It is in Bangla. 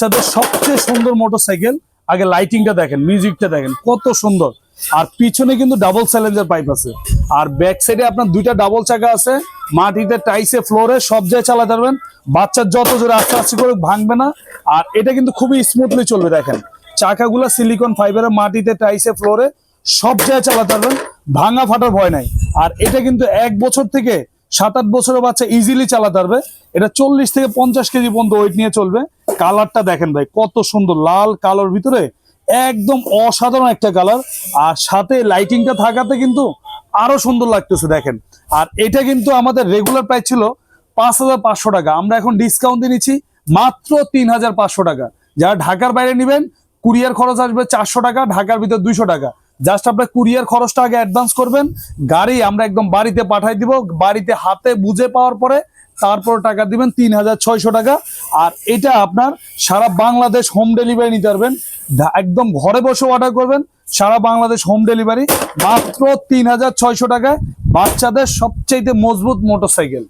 বাচ্চাদের সবচেয়ে সুন্দর মোটরসাইকেল, আগে লাইটিংটা দেখেন মিউজিকটা দেখেন, কত সুন্দর। আর পিছনে কিন্তু ডাবল স্যালেঞ্জার পাইপ আছে। আর ব্যাক সাইডে আপনার দুইটা ডাবল চাকা আছে, মাটিতে টাইসে ফ্লোরে সব জায়গায় চালাতে পারবেন বাচ্চার যত জোরে আস্তে আস্তে করে ভাঙবে না, আর এটা কিন্তু খুবই স্মুথলি চলবে, দেখেন। চাকাগুলো সিলিকন ফাইবারের মাটিতে টাইসে ফ্লোরে সব জায়গায় চালাতে পারবেন ভাঙা ফাটার ভয় নাই। আর এটা কিন্তু এক বছর থেকে সাত আট বছরের বাচ্চা ইজিলি চালাতে পারবে এটা চল্লিশ থেকে পঞ্চাশ কেজি পর্যন্ত ওয়েট নিয়ে চলবে। কালারটা দেখেন ভাই, কত সুন্দর লাল কালোর ভিতরে একদম অসাধারণ একটা কালার। আর সাথে লাইটিংটা থাকাতে কিন্তু আরও সুন্দর লাগতেছে দেখেন। আর এটা কিন্তু আমাদের রেগুলার প্রাইস ছিল পাঁচ হাজার পাঁচশো টাকা। আমরা এখন ডিসকাউন্ট দিয়ে নিচ্ছি মাত্র তিন হাজার পাঁচশো টাকা। যারা ঢাকার বাইরে নেবেন কুরিয়ার খরচ আসবে চারশো টাকা, ঢাকার ভিতর দুইশো টাকা। জাস্ট আপনার কুরিয়ার খরচটা আগে অ্যাডভান্স করবেন, গাড়ি আমরা একদম বাড়িতে পাঠাই দিব, বাড়িতে হাতে বুঝে পাওয়ার পরে তারপর টাকা দিবেন তিন হাজার ছয়শো টাকা। আর এটা আপনার সারা বাংলাদেশ হোম ডেলিভারি নিতে পারবেন। একদম ঘরে বসে অর্ডার করবেন, সারা বাংলাদেশ হোম ডেলিভারি মাত্র তিন হাজার ছয়শো টাকায় বাচ্চাদের সবচেয়ে মজবুত মোটরসাইকেল